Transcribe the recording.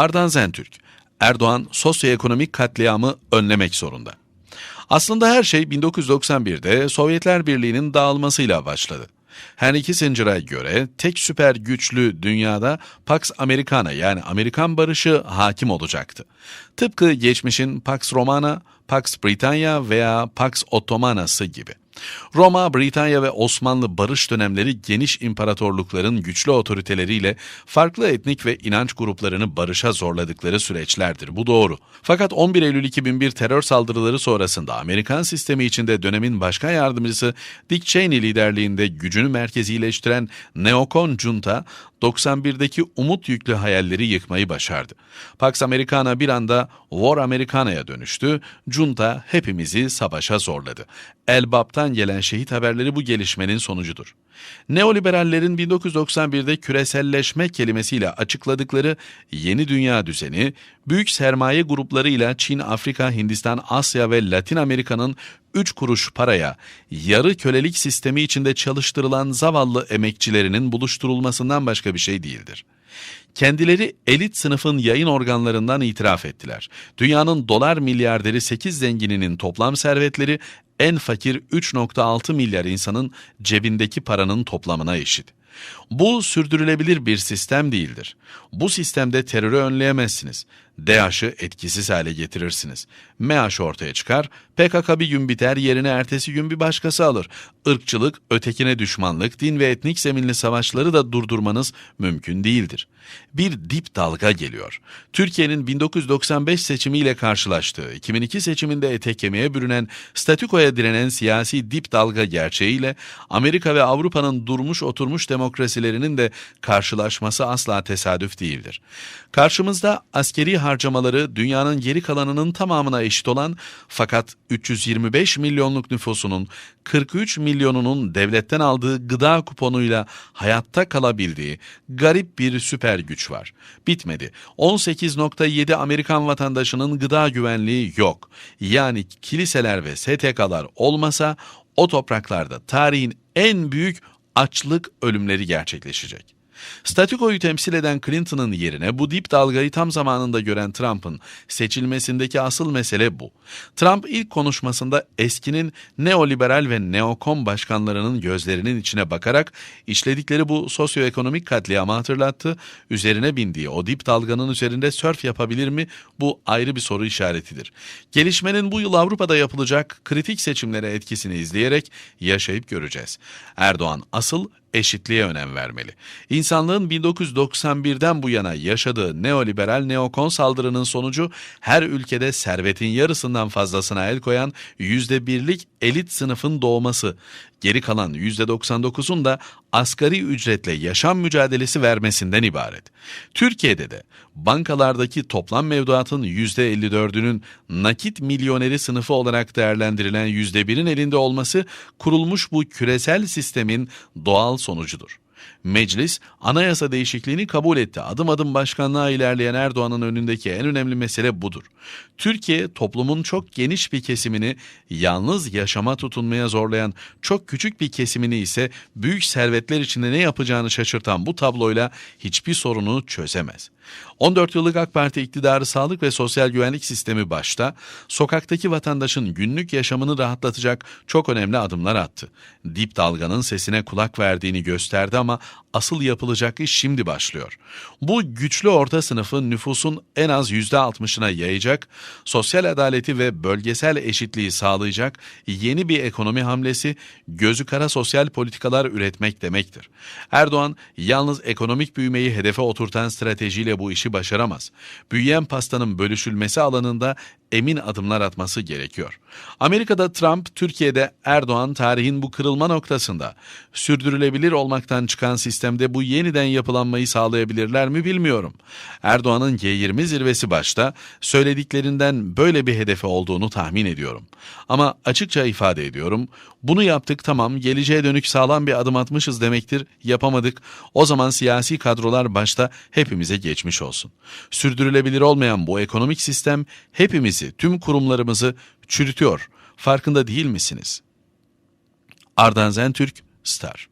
Ardan Zentürk, Erdoğan sosyoekonomik katliamı önlemek zorunda. Aslında her şey 1991'de Sovyetler Birliği'nin dağılmasıyla başladı. Henry Kissinger'a göre tek süper güçlü dünyada Pax Americana yani Amerikan barışı hakim olacaktı. Tıpkı geçmişin Pax Romana, Pax Britannia veya Pax Ottomanası gibi. Roma, Britanya ve Osmanlı barış dönemleri geniş imparatorlukların güçlü otoriteleriyle farklı etnik ve inanç gruplarını barışa zorladıkları süreçlerdir. Bu doğru. Fakat 11 Eylül 2001 terör saldırıları sonrasında Amerikan sistemi içinde dönemin başkan yardımcısı Dick Cheney liderliğinde gücünü merkezileştiren neokon junta 91'deki umut yüklü hayalleri yıkmayı başardı. Pax Americana bir anda War Americana'ya dönüştü, junta hepimizi savaşa zorladı. Elbap'tan gelen şehit haberleri bu gelişmenin sonucudur. Neoliberallerin 1991'de küreselleşme kelimesiyle açıkladıkları yeni dünya düzeni, büyük sermaye gruplarıyla Çin, Afrika, Hindistan, Asya ve Latin Amerika'nın 3 kuruş paraya, yarı kölelik sistemi içinde çalıştırılan zavallı emekçilerinin buluşturulmasından başka bir şey değildir. Kendileri elit sınıfın yayın organlarından itiraf ettiler. Dünyanın dolar milyarderi 8 zengininin toplam servetleri en fakir 3.6 milyar insanın cebindeki paranın toplamına eşit. Bu sürdürülebilir bir sistem değildir. Bu sistemde terörü önleyemezsiniz. DAEŞ'ı etkisiz hale getirirsiniz. MAEŞ ortaya çıkar, PKK bir gün biter, yerine ertesi gün bir başkası alır. Irkçılık, ötekine düşmanlık, din ve etnik zeminli savaşları da durdurmanız mümkün değildir. Bir dip dalga geliyor. Türkiye'nin 1995 seçimiyle karşılaştığı, 2002 seçiminde ete kemiğe bürünen, statükoya direnen siyasi dip dalga gerçeğiyle Amerika ve Avrupa'nın durmuş oturmuş demokrasilerinin de karşılaşması asla tesadüf değildir. Karşımızda askeri harcamaları dünyanın geri kalanının tamamına eşit olan fakat 325 milyonluk nüfusunun 43 milyonunun devletten aldığı gıda kuponuyla hayatta kalabildiği garip bir süper güç var. Bitmedi. 18.7 Amerikan vatandaşının gıda güvenliği yok. Yani kiliseler ve STK'lar olmasa o topraklarda tarihin en büyük açlık ölümleri gerçekleşecek. Statükoyu temsil eden Clinton'ın yerine bu dip dalgayı tam zamanında gören Trump'ın seçilmesindeki asıl mesele bu. Trump ilk konuşmasında eskinin neoliberal ve neokon başkanlarının gözlerinin içine bakarak işledikleri bu sosyoekonomik katliamı hatırlattı. Üzerine bindiği o dip dalganın üzerinde sörf yapabilir mi? Bu ayrı bir soru işaretidir. Gelişmenin bu yıl Avrupa'da yapılacak kritik seçimlere etkisini izleyerek yaşayıp göreceğiz. Erdoğan asıl eşitliğe önem vermeli. İnsanlığın 1991'den bu yana yaşadığı neoliberal neokon saldırının sonucu her ülkede servetin yarısından fazlasına el koyan yüzde birlik elit sınıfın doğması. Geri kalan %99'un da asgari ücretle yaşam mücadelesi vermesinden ibaret. Türkiye'de de bankalardaki toplam mevduatın %54'ünün nakit milyoneri sınıfı olarak değerlendirilen %1'in elinde olması kurulmuş bu küresel sistemin doğal sonucudur. Meclis anayasa değişikliğini kabul etti. Adım adım başkanlığa ilerleyen Erdoğan'ın önündeki en önemli mesele budur. Türkiye toplumun çok geniş bir kesimini yalnız yaşama tutunmaya zorlayan çok küçük bir kesimini ise büyük servetler içinde ne yapacağını şaşırtan bu tabloyla hiçbir sorunu çözemez. 14 yıllık AK Parti iktidarı sağlık ve sosyal güvenlik sistemi başta sokaktaki vatandaşın günlük yaşamını rahatlatacak çok önemli adımlar attı. Dip dalganın sesine kulak verdiğini gösterdi ama asıl yapılacak iş şimdi başlıyor. Bu güçlü orta sınıfı nüfusun en az %60'ına yayacak, sosyal adaleti ve bölgesel eşitliği sağlayacak yeni bir ekonomi hamlesi gözü kara sosyal politikalar üretmek demektir. Erdoğan yalnız ekonomik büyümeyi hedefe oturtan stratejiyle bu işi başaramaz. Büyüyen pastanın bölüşülmesi alanında emin adımlar atması gerekiyor. Amerika'da Trump, Türkiye'de Erdoğan tarihin bu kırılma noktasında sürdürülebilir olmaktan çıkan sistemde bu yeniden yapılanmayı sağlayabilirler mi bilmiyorum. Erdoğan'ın G20 zirvesi başta söylediklerinden böyle bir hedefi olduğunu tahmin ediyorum. Ama açıkça ifade ediyorum, bunu yaptık tamam geleceğe dönük sağlam bir adım atmışız demektir, yapamadık. O zaman siyasi kadrolar başta hepimize geçmiş olsun. Sürdürülebilir olmayan bu ekonomik sistem hepimizi, tüm kurumlarımızı çürütüyor. Farkında değil misiniz? Ardan Zentürk, Star